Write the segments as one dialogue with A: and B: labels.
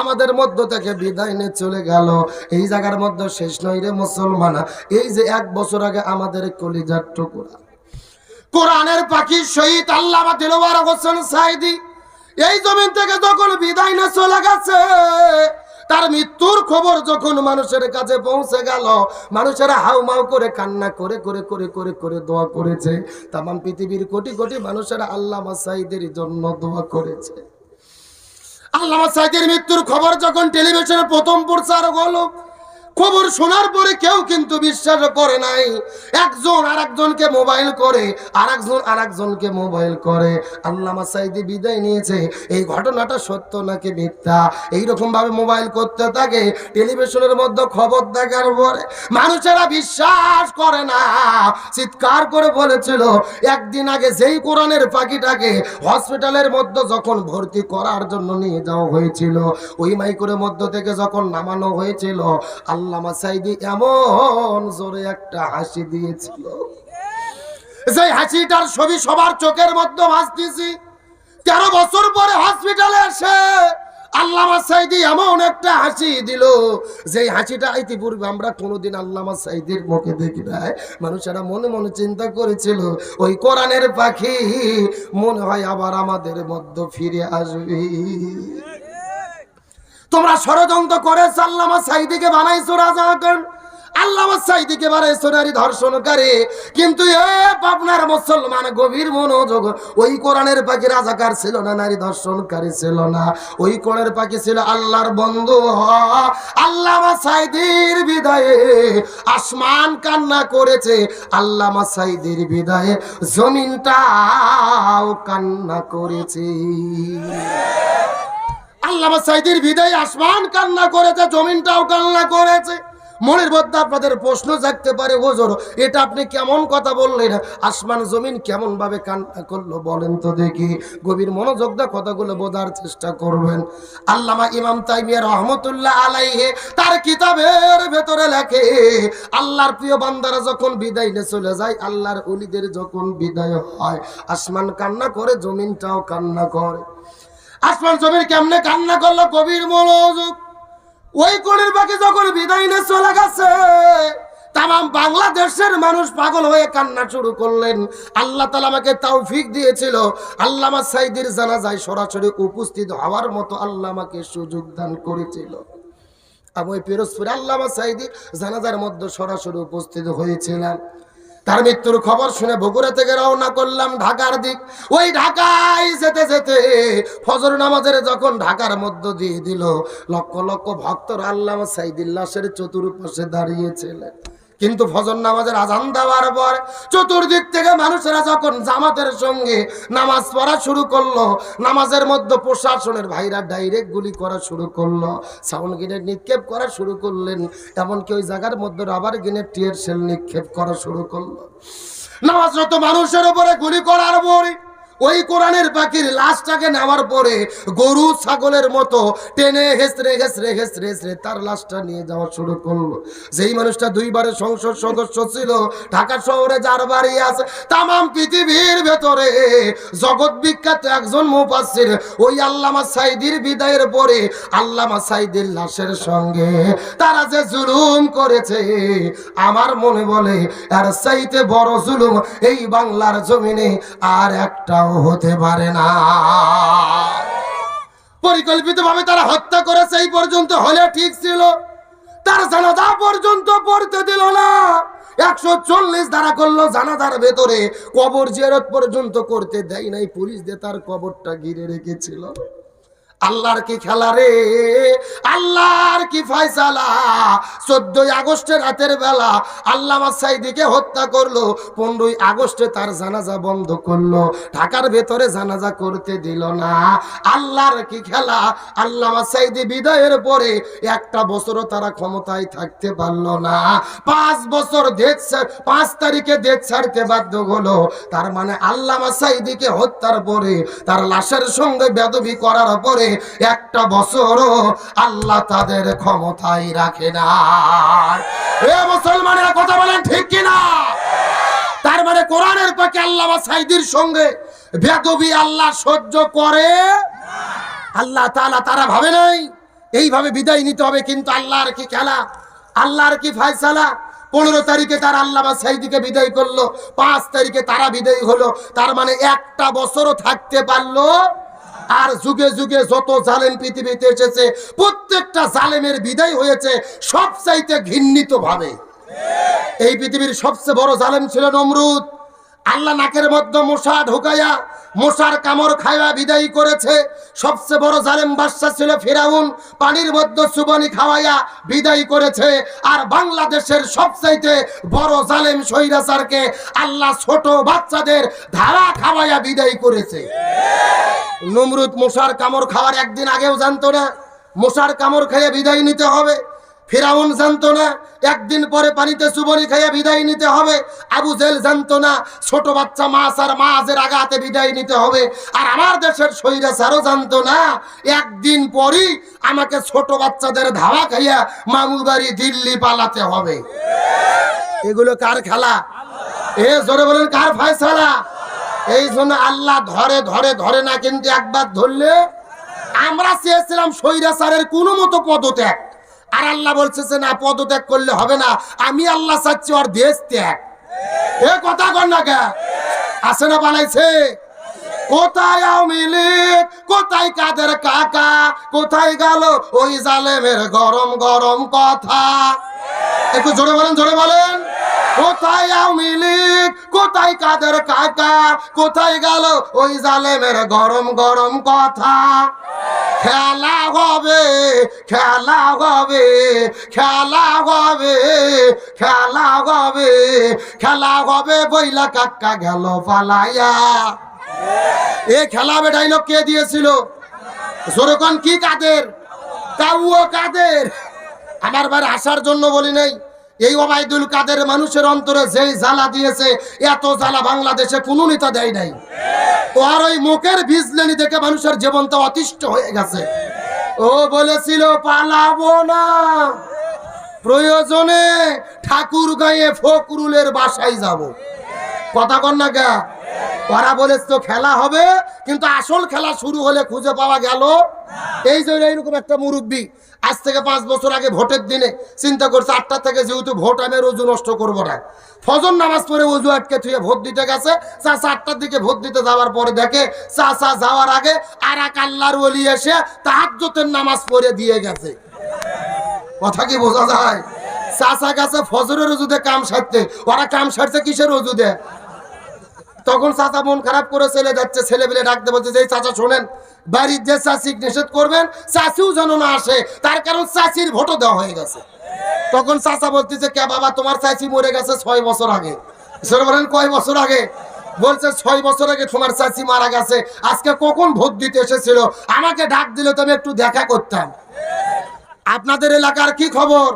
A: আমাদের মধ্য থেকে বিদায় নিয়ে চলে গেল। এই জায়গার মধ্যে শেষ নয় রে মুসলমান। এই যে এক বছর আগে আমাদের কলিজার টুকুরা। কোরআনের পাখি শহীদ আল্লাহ দিলওয়ার হোসেন সাইদি, এই জমিন থেকে যখন বিদায় না চলে গেছে, তার মৃত্যুর খবর যখন মানুষের কাছে পৌঁছে গেল, মানুষেরা হাউমাউ করে, কান্না করে করে করে করে করে দোয়া করেছে। তাম পৃথিবীর কোটি কোটি মানুষেরা আল্লাহ সাইদের জন্য দোয়া করেছে। আল্লামা সাইদের মৃত্যুর খবর যখন টেলিভিশনে প্রথম প্রচার হলো খবর শোনার পরে কেউ কিন্তু বিশ্বাস করে নাই। একজন আর একজনকে মোবাইল করে আর একজন আর একজনকে মোবাইল করে। আল্লামা সাইদি বিদায় নিয়েছে। এই ঘটনাটা সত্য নাকি মিথ্যা? এইরকম ভাবে মোবাইল করতে থাকে টেলিভিশনের মধ্যে খবর দেখার পরে মানুষেরা বিশ্বাস করে না। চিৎকার করে বলেছিল, একদিন আগে যেই কোরআনের পাখিটাকে হসপিটালের মধ্যে যখন ভর্তি করার জন্য নিয়ে যাওয়া হয়েছিল, ওই মাইকুরের মধ্য থেকে যখন নামানো হয়েছিল আল্লামা সাইদি এমন জোরে একটা হাসি দিয়েছিল। যে হাসিটার ছবি সবার চোখের মধ্যে ভাসতেছি, তেরো বছর পরে হসপিটালে এসে আল্লামা সাইদি এমন একটা হাসি দিল। যে হাসিটা ইতিপূর্বে আমরা কোনোদিন আল্লামা সাইদির মুখে দেখি নাই। মানুষেরা মনে মনে চিন্তা করেছিল, ওই কোরআনের পাখি মনে হয় আবার আমাদের মধ্যে ফিরে আসবে। তোমরা ষড়যন্ত্র করে আল্লামা সাইদিকে বানাইছো রাজা আল্লামা সাইদিকে বানাইছো নারী ধর্ষণকারী। কিন্তু এ পাবনার মুসলমান গভীর মনোযোগ, ওই কোরআনের পাখি রাজাকার ছিল না, নারী ধর্ষণকারী ছিল না। ওই কোরআনের পাখি ছিল আল্লাহর বন্ধু হ আল্লামা সাইদির বিদায়ে আসমান কান্না করেছে। আল্লামা সাইদির বিদায়ে জমিনটাও কান্না করেছে। আল্লামা সাইদির বিদায় আসমান কান্না করেছে, জমিনটাও কান্না করেছে। মনের মধ্যে আপনাদের প্রশ্ন জাগতে পারে ওজোর এটা আপনি কেমন কথা বললেন? আসমান, জমিন কেমন ভাবে কান্না করল বলেন তো দেখি। গভীর মনোযোগ দা কথাগুলো বোঝার চেষ্টা করবেন। আল্লামা ইমাম তাইমিয়া রহমতুল্লাহ আলাইহে তার কিতাবের ভেতরে লেখে, আল্লাহর প্রিয় বান্দারা যখন বিদায় নিয়ে চলে যায়, আল্লাহর অলিদের যখন বিদায় হয়, আসমান কান্না করে, জমিনটাও কান্না করে। আসমান জমির কেমনে কান্না করল কবির মনোযোগ। ওই কোণের পাখি যখন বিদায় নিয়ে চলে গেছে তাম বাংলাদেশের মানুষ পাগল হয়ে কান্না শুরু করলেন। আল্লাহ তালা আমাকে তৌফিক দিয়েছিল। আল্লামা সাইদির জানাজায় সরাসরি উপস্থিত হওয়ার মতো আল্লাহ আমাকে সুযোগ দান করেছিল। আমি ওই পিরোজপুর আল্লামা সাইদির জানাজার মধ্যে সরাসরি উপস্থিত হয়েছিলাম। তার মৃত্যুর খবর শুনে বগুড়া থেকে রওনা করলাম ঢাকার দিক। ওই ঢাকায় যেতে যেতে ফজর নামাজের যখন ঢাকার মধ্য দিয়ে দিল, লক্ষ লক্ষ ভক্তর আল্লাহ সাইদুল্লাসের চতুর্পাশে দাঁড়িয়েছিলেন কিন্তু ফজর নামাজের আজান দেওয়ার পর চতুর্দিক থেকে মানুষেরা যখন জামাতের সঙ্গে নামাজ পড়া শুরু করল, নামাজের মধ্যে প্রশাসনের ভাইরা ডাইরেক্ট গুলি করা শুরু করল সাউন্ড গ্রেনেড নিক্ষেপ করা শুরু করলেন, এমনকি ওই জায়গার মধ্যে রাবার গ্রেনেড টিয়ার সেল নিক্ষেপ করা শুরু করল। নামাজরত মানুষের উপরে গুলি করার পরে ওই কোরআনের পাখির লাশটাকে নেওয়ার পরে গরু ছাগলের মতো টেনে হেসরে হেসরে হেসরে হেসরে তার লাশটা নিয়ে যাওয়া শুরু করল। যেই মানুষটা দুইবারের সংসদ সদস্য ছিল, ঢাকা শহরে যার বাড়ি আছে, তামাম পৃথিবীর ভেতরে জগৎ বিখ্যাত একজন মুফাসসির, ওই আল্লামা সাইদির বিদায়ের পরে আল্লামা সাইদির লাশের সঙ্গে তারা যে জুলুম করেছে, আমার মনে বলে আর সাইতে বড় জুলুম এই বাংলার জমিনে আর একটাও হতে পারে না। পরিকল্পিতভাবে তারা হত্যা করে সেই পর্যন্ত হলে ঠিক ছিল। তার জানাজা পর্যন্ত পড়তে দিল না। একশো চল্লিশ ধারা করল জানাজার ভেতরে। কবর জিয়ারত পর্যন্ত করতে দেয় নাই। পুলিশ দিয়ে তার কবরটা ঘিরে রেখেছিল। আল্লাহর কি খেলা রে? আল্লাহর কি ফয়সালা? চোদ্দই আগস্টের রাতের বেলা আল্লামা সাইদিকে হত্যা করল, পনেরোই আগস্টে তার জানাজা বন্ধ করল, ঢাকার ভেতরে জানাজা করতে দিল না। আল্লাহর কি খেলা? আল্লামা সাইদি বিদায়ের পরে একটা বছরও তারা ক্ষমতায় থাকতে পারল না। পাঁচ বছর দেশ পাঁচ তারিখে দেশ ছাড়তে বাধ্য হলো। তার মানে আল্লামা সাইদিকে হত্যার পরে, তার লাশের সঙ্গে বেদবি করার পরে একটা বছরও আল্লাহ তাদের ক্ষমতায় রাখে না। এ মুসলমানেরা কথা বলেন ঠিক কিনা? তার মানে কোরআনের পাকে আল্লামা সাইদির সঙ্গে বেদবি আল্লাহ সহ্য করে? আল্লাহ তাআলা তারা ভাবে নাই, এইভাবে বিদায় নিতে হবে কিন্তু আল্লাহর কি খেলা? আল্লাহর কি ফায়সালা? পনেরো তারিখে তার আল্লামা সাইদিকে বিদায় করল, পাঁচ তারিখে তারা বিদায় হলো, তার মানে একটা বছরও থাকতে পারল আর যুগে যুগে যত জালেম পৃথিবীতে এসেছে, প্রত্যেকটা জালেমের বিদায় হয়েছে সব চাইতে ঘৃণিত ভাবে। এই পৃথিবীর সবচেয়ে বড় জালেম ছিল নমরুদ। আল্লাহ নাকের মধ্যে মশা ঢুকাইয়া, মশার কামড় খাইয়া বিদায় করেছে। সবচেয়ে বড় জালেম বাদশা ছিল ফেরাউন, পানির মধ্যে সুবনি খাওয়াইয়া বিদায় করেছে। আর বাংলাদেশের সবচাইতে বড় জালেম সৈরাচারকে আল্লাহ ছোট বাচ্চাদের ধারা খাওয়াইয়া বিদায় করেছে। নমরুদ মশার কামড় খাওয়ার একদিন আগেও জানতো না। মশার কামড় খেয়ে বিদায় নিতে হবে। ফেরাউন জানতো না, একদিন পরে পানিতে চুবনি খাইয়ে বিদায় নিতে হবে। আবু জেল জানতো না, ছোট বাচ্চা মাছ আর মাছের আগাতে বিদায় নিতে হবে। আর আমার দেশের সৈরাচারও জানতো না, একদিন পরই আমাকে ছোট বাচ্চাদের ধাওয়া খাইয়া মামু বাড়ি দিল্লি পালাতে হবে। এগুলো কার খেলা? এ জোরে বলেন, কার ফায়সালা? এই জন্য আল্লাহ ধরে ধরে ধরে না কিন্তু একবার ধরলে আমরা চেয়েছিলাম স্বৈরাচারের কোনো মতো পদত্যাগ। আর আল্লাহ বলছে না, পদত্যাগ করলে হবে না। আমি আল্লাহ চাচ্ছি ওর দেশ ত্যাগ। এ কথা কর না কে? আসে না বানাইছে? কোথায় কোথায় কাদের কাকা? কোথায় গেল ওই গরম গরম কথা? একটু জোরে বলেন জোরে বলেন। কোথায় আওয়ামী লীগ? কোথায় কাদের কাকা? কোথায় গেল ওই জালেমের গরম গরম কথা? খেলা হবে খেলা হবে খেলা হবে খেলা হবে খেলা হবে বইলা কাকা গেল পালাইয়া। এ খেলা হবে ডাইলগ কে দিয়েছিল? জোরকন কি কাদের? তাও কাদের? আমার বাড়ি আসার জন্য বলি নাই। এই ওবায়দুল কাদের মানুষের অন্তরে যেই জ্বালা দিয়েছে, এত জ্বালা বাংলাদেশে কোনো নেতা দেয় নাই। ও আর ওই মুখের বিজলেনি দেখে মানুষের জীবনটা অতিষ্ঠ হয়ে গেছে। ও বলেছিল, পালাবো না। প্রয়োজনে ঠাকুর গায়ে ফকরুলের বাসায় যাব। কথা কন্যা না গা। ওরা বলেছ তো খেলা হবে, কিন্তু আসল খেলা শুরু হলে খুঁজে পাওয়া গেল। এই জন্য এইরকম একটা মুরব্বী, আজ থেকে পাঁচ বছর আগে ভোটের দিনে চিন্তা করছে, আটটা থেকে যেহেতু ভোট, আমি রোজু নষ্ট করব না। ফজর নামাজ পড়ে অজু আটকে থুয়ে ভোট দিতে গেছে চাষা আটটার দিকে ভোট দিতে যাওয়ার পরে দেখে চাষা যাওয়ার আগে আর এক আল্লাহর ওলি এসে তাহাজ্জতের নামাজ পড়ে দিয়ে গেছে। কথা কি বোঝা যায়? চাষা গেছে, ফজরের রজুদে কাম সারতে। ওরা কাম সারছে, কিসের রজুদে তখন চাচা মন খারাপ করে চলে যাচ্ছে, ছেলে পেলে ডাকতে বলছে যে চাচা শোনেন, বাড়ির যে চাষি নিষেধ করবেন চাষিও যেন না আসে, তার কারণ চাষির ভোটও দেওয়া হয়ে গেছে। তখন চাচা বলতেছে, কে বাবা, তোমার চাষি মরে গেছে ছয় বছর আগে। বলেন, কয় বছর আগে? বলছে, ছয় বছর আগে তোমার চাচি মারা গেছে, আজকে কখন ভোট দিতে এসেছিল? আমাকে ডাক দিলে তো আমি একটু দেখা করতাম। আপনাদের এলাকার কি খবর?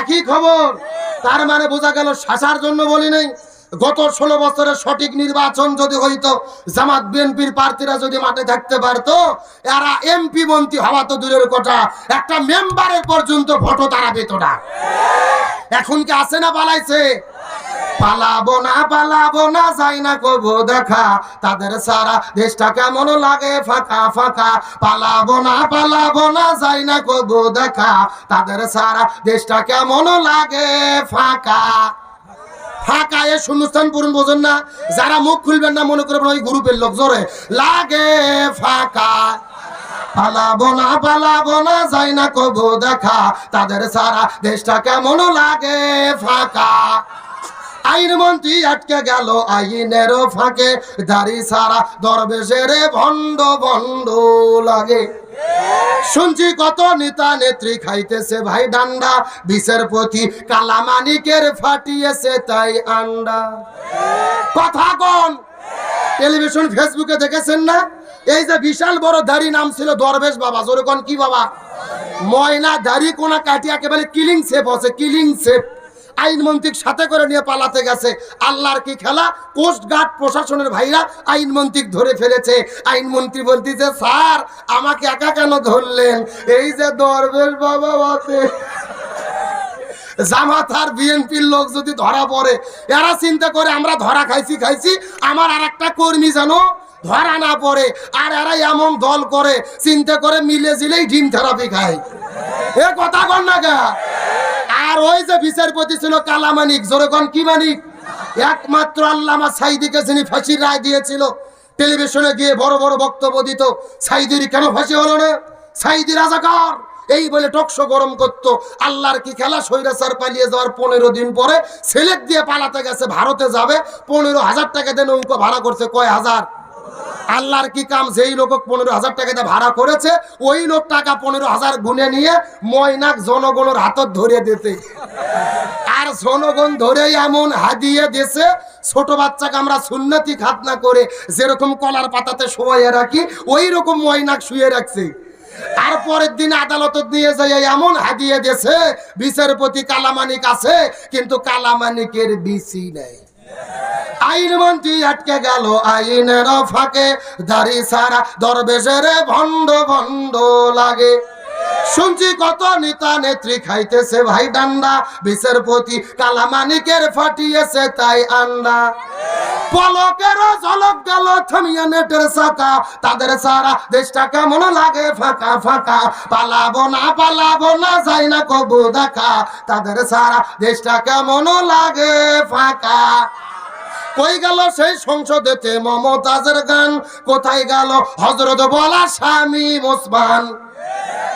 A: একই খবর। তার মানে বোঝা গেল, শাসার জন্য বলি নাই গত ষোলো বছরের সঠিক নির্বাচন যদি হইতো, জামাত, বিএনপির প্রার্থীরা যদি মাঠে থাকতে পারতো, এরা এমপি মন্ত্রী হওয়া তো দূরের কথা, একটা মেম্বারের পর্যন্ত ভোটও তারা পেত না। এখন কি আছে না পালাইছে? পালাবো না পালাবো না, যাই না কবো দেখা, তাদের সারা দেশটা কেমন লাগে ফাঁকা ফাঁকা। পালাবো না পালাবো না, যাই না কবো দেখা, তাদের সারা দেশটা কেমন লাগে ফাঁকা। ফাঁকা এ শূন্যস্থান পূরণ বোঝেন না। যারা মুখ খুলবেন না, মনে করবেন ওই গ্রুপের লোক জোরে। লাগে ফাঁকা। পালাবো না পালাবো না, যাই না কবো দেখা। তাদের সারা দেশটা কেমন লাগে ফাঁকা। আইন মন্ত্রী আটকে গেল আইনেরও ফাঁকে। দাড়ি সারা দরবেশের ভণ্ড ভণ্ড লাগে। শুনছি কত নেতা নেত্রী খাইতেছে ভাই ডান্ডা। বিষের প্রতি কালামানিকের ফাটিয়েছে তাই আন্ডা। কথা কোন। টেলিভিশন, ফেসবুকে দেখেছেন না? এই যে বিশাল বড় দাড়ি নাম ছিল দরবেশ বাবা। জোরে কি বাবা? ময়না দাড়ি কোনা কাটি একেবারে কিলিং সেফ আছে, কিলিং সেফ আইনমন্ত্রীর সাথে করে নিয়ে পালাতে গেছে। আল্লাহর কি খেলা? কোস্ট গার্ড প্রশাসনের ভাইরা আইনমন্ত্রী ধরে ফেলেছে। আইনমন্ত্রী বলতেছে, স্যার, আমাকে একা কেন ধরলেন? এই যে দরবেশ বাবা আছে জামাত বিএনপির লোক যদি ধরা পড়ে, এরা চিন্তা করে আমরা ধরা খাইছি খাইছি। আমার আর একটা কর্মী জানো ধরা না পড়ে, আর এরা এমন দল করে, চিন্তা করে মিলে জিলেই ডিম থেরাপি খায়। এ কথা কন না গা আর ওই যে বিচারপতি ছিল কালামানিক জোরেগন কি মানিক? একমাত্র আল্লামা সাইদিকে যিনি ফাঁসির রায় দিয়েছিল, টেলিভিশনে গিয়ে বড় বড় বক্তব্য দিত, সাইদির কেন ফাঁসি হলো না? সাইদি রাজাকার। এই বলে টকশো গরম করতো, আল্লাহর কি খেলা সৈরাচার পালিয়ে যাওয়ার পনেরো দিন পরে? সিলেট দিয়ে পালাতে গেছে, ভারতে যাবে, পনেরো হাজার টাকা দিয়ে নৌকা ভাড়া করছে, কয় হাজার? আল্লাহর কি কাম? যেই লোক পনেরো হাজার টাকা দিয়ে ভাড়া করেছে, ওই লোক টাকা পনেরো হাজার গুনে নিয়ে ময়নাক জনগণের হাতত ধরে দিতে। আর জনগণ ধরে এমন হাদিয়ে দিয়েছে, ছোট বাচ্চাকে আমরা সুন্নতি খাতনা করে যেরকম কলার পাতাতে শোয়াইয়ে রাখি ওই রকম ময়নাক শুয়ে রাখছে। আর পরের দিন আদালত নিয়ে যাই এমন হাদিয়ে দিয়েছে, বিচারপতি কালামানিক আছে, কিন্তু কালামানিকের বিচি নেই। আইন মন্ত্রী আটকে গেল আইনের ফাঁকে। দাড়ি সারা দরবেশের ভণ্ড ভণ্ড লাগে। শুনছি কত নেতা নেত্রী খাইতেছে ভাই ডান্ডা। বিচারপতি কালামানিকের ফাটিয়েছে তাই আন্ডা। পলকেরও ঝলক গেল নেটের চাকা। তাদের সারা দেশটা কেমন লাগে ফাঁকা ফাঁকা। পালাবো না পালাবো না, যাই না কবু দেখা। তাদের সারা দেশটা কেমন লাগে ফাঁকা। কই গেল সেই সংসদেতে মমতাজের গান? কোথায় গেল হজরত বলা স্বামী ওসমান?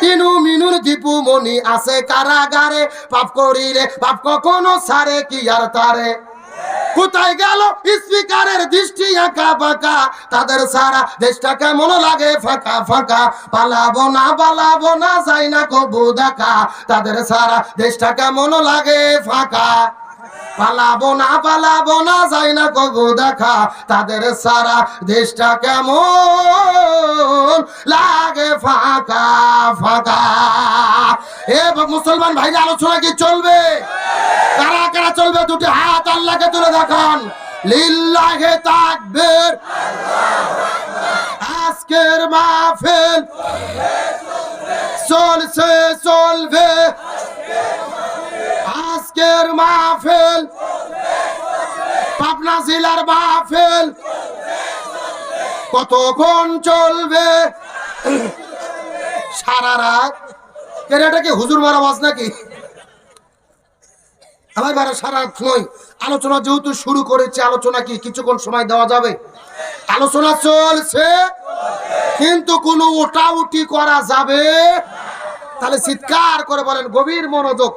A: তিনু মিনুর দীপু মনি আছে কারাগারে। পাপ করিলে পাপ কখনো সারে কি আর তারে? কোথায় গেল স্পিকারের দৃষ্টি আঁকা বাঁকা? তাদের সারা দেশটা কেমন লাগে ফাঁকা ফাঁকা? পালাবো না পালাবো না, যাই না কবু দেখা। তাদের সারা দেশটা কেমন লাগে ফাঁকা? পালাবো না পালাবো না, যাই না কবু দেখা, তাদের সারা দেশটা কেমন লাগে ফাঁকা ফাঁকা। এ মুসলমান ভাইরা, আলোচনা কি চলবে? কারা কারা চলবে? দুটি হাত আল্লাহকে তুলে দেখান। লিল্লাহে তাকবীর। আজকের মাহফিল চলছে, চলবে। আজকের মাহফিল। পাবনা জেলার মাহফিল। কতক্ষণ চলবে? সারা রাত। এটা কি হুজুর মারা বাজ নাকি? আমার বারা সারা রাত আলোচনা যেহেতু শুরু করেছে, আলোচনা কি কিছুক্ষণ সময় দেওয়া যাবে? আলোচনা চলছে, কিন্তু কোনো ওটা উটি করা যাবে তাহলে চিৎকার করে বলেন, গভীর মনোযোগ।